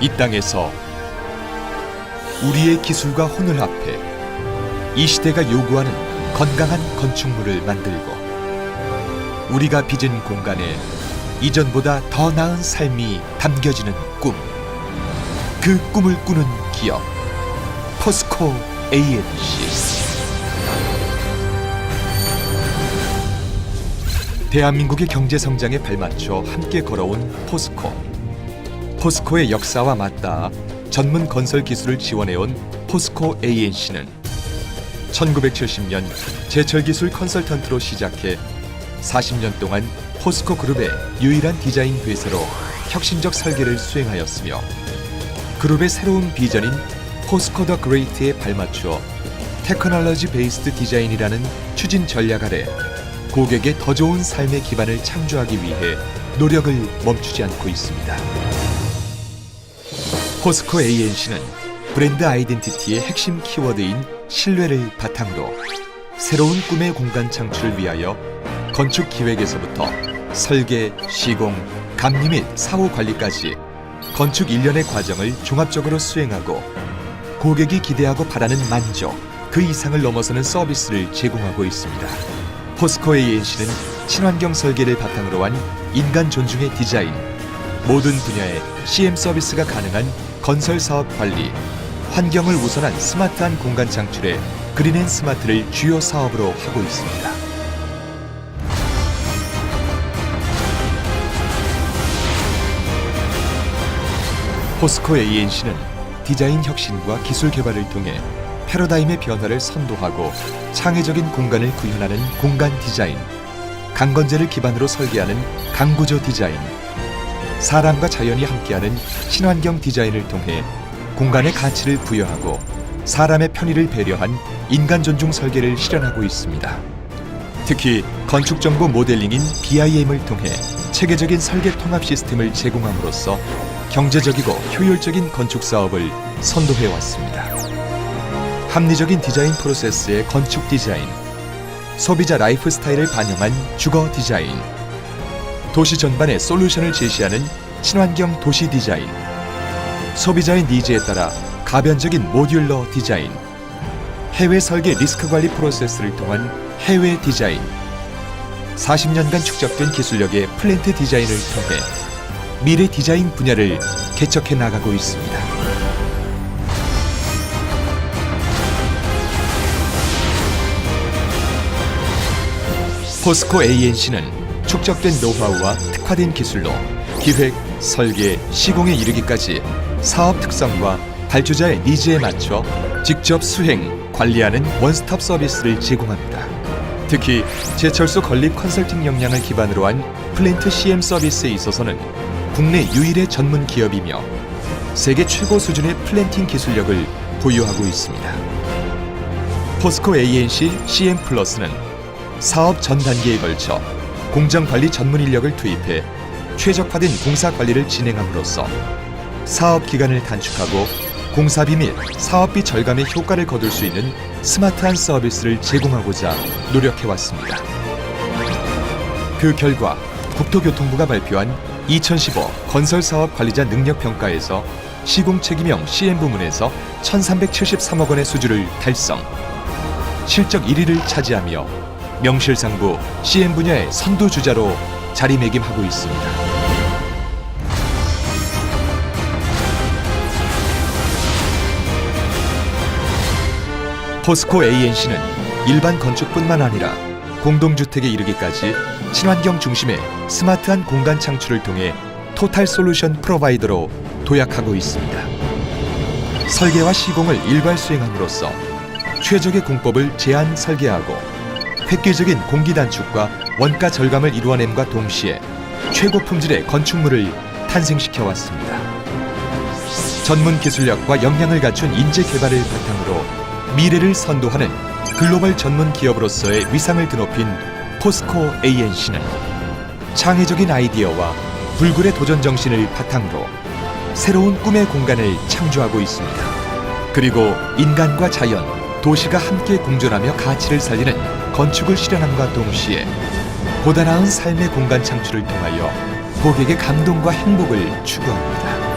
이 땅에서 우리의 기술과 혼을 합해 이 시대가 요구하는 건강한 건축물을 만들고 우리가 빚은 공간에 이전보다 더 나은 삶이 담겨지는 꿈. 그 꿈을 꾸는 기업. 포스코 ANC. 대한민국의 경제 성장에 발맞춰 함께 걸어온 포스코. 포스코의 역사와 맞닿아 전문 건설 기술을 지원해온 포스코 ANC는 1970년 제철 기술 컨설턴트로 시작해 40년 동안 포스코 그룹의 유일한 디자인 회사로 혁신적 설계를 수행하였으며 그룹의 새로운 비전인 포스코 더 그레이트에 발맞추어 테크놀로지 베이스드 디자인이라는 추진 전략 아래 고객의 더 좋은 삶의 기반을 창조하기 위해 노력을 멈추지 않고 있습니다. 포스코 ANC는 브랜드 아이덴티티의 핵심 키워드인 신뢰를 바탕으로 새로운 꿈의 공간 창출을 위하여 건축 기획에서부터 설계, 시공, 감리 및 사후 관리까지 건축 일련의 과정을 종합적으로 수행하고 고객이 기대하고 바라는 만족 그 이상을 넘어서는 서비스를 제공하고 있습니다. 포스코 ANC는 친환경 설계를 바탕으로 한 인간 존중의 디자인, 모든 분야의 CM 서비스가 가능한 건설 사업 관리, 환경을 우선한 스마트한 공간 창출에 그린앤 스마트를 주요 사업으로 하고 있습니다. 포스코 ANC는 디자인 혁신과 기술 개발을 통해 패러다임의 변화를 선도하고 창의적인 공간을 구현하는 공간 디자인, 강건재를 기반으로 설계하는 강구조 디자인, 사람과 자연이 함께하는 친환경 디자인을 통해 공간의 가치를 부여하고 사람의 편의를 배려한 인간 존중 설계를 실현하고 있습니다. 특히 건축 정보 모델링인 BIM을 통해 체계적인 설계 통합 시스템을 제공함으로써 경제적이고 효율적인 건축 사업을 선도해 왔습니다. 합리적인 디자인 프로세스의 건축 디자인, 소비자 라이프 스타일을 반영한 주거 디자인, 도시 전반의 솔루션을 제시하는 친환경 도시 디자인, 소비자의 니즈에 따라 가변적인 모듈러 디자인, 해외 설계 리스크 관리 프로세스를 통한 해외 디자인, 40년간 축적된 기술력의 플랜트 디자인을 통해 미래 디자인 분야를 개척해 나가고 있습니다. 포스코 ANC는 축적된 노하우와 특화된 기술로 기획, 설계, 시공에 이르기까지 사업 특성과 발주자의 니즈에 맞춰 직접 수행, 관리하는 원스톱 서비스를 제공합니다. 특히 제철소 건립 컨설팅 역량을 기반으로 한 플랜트 CM 서비스에 있어서는 국내 유일의 전문 기업이며 세계 최고 수준의 플랜팅 기술력을 보유하고 있습니다. 포스코 ANC CM 플러스는 사업 전 단계에 걸쳐 공정 관리 전문 인력을 투입해 최적화된 공사 관리를 진행함으로써 사업 기간을 단축하고 공사비 및 사업비 절감의 효과를 거둘 수 있는 스마트한 서비스를 제공하고자 노력해 왔습니다. 그 결과 국토교통부가 발표한 2015 건설사업 관리자 능력평가에서 시공 책임형 CM 부문에서 1,373억 원의 수주를 달성, 실적 1위를 차지하며 명실상부 CM 분야의 선두주자로 자리매김하고 있습니다. 포스코 ANC는 일반 건축뿐만 아니라 공동주택에 이르기까지 친환경 중심의 스마트한 공간 창출을 통해 토탈 솔루션 프로바이더로 도약하고 있습니다. 설계와 시공을 일괄 수행함으로써 최적의 공법을 제안 설계하고 획기적인 공기 단축과 원가 절감을 이루어냄과 동시에 최고 품질의 건축물을 탄생시켜 왔습니다. 전문 기술력과 역량을 갖춘 인재 개발을 바탕으로 미래를 선도하는 글로벌 전문 기업으로서의 위상을 드높인 포스코 ANC는 창의적인 아이디어와 불굴의 도전 정신을 바탕으로 새로운 꿈의 공간을 창조하고 있습니다. 그리고 인간과 자연, 도시가 함께 공존하며 가치를 살리는 건축을 실현함과 동시에 보다 나은 삶의 공간 창출을 통하여 고객의 감동과 행복을 추구합니다.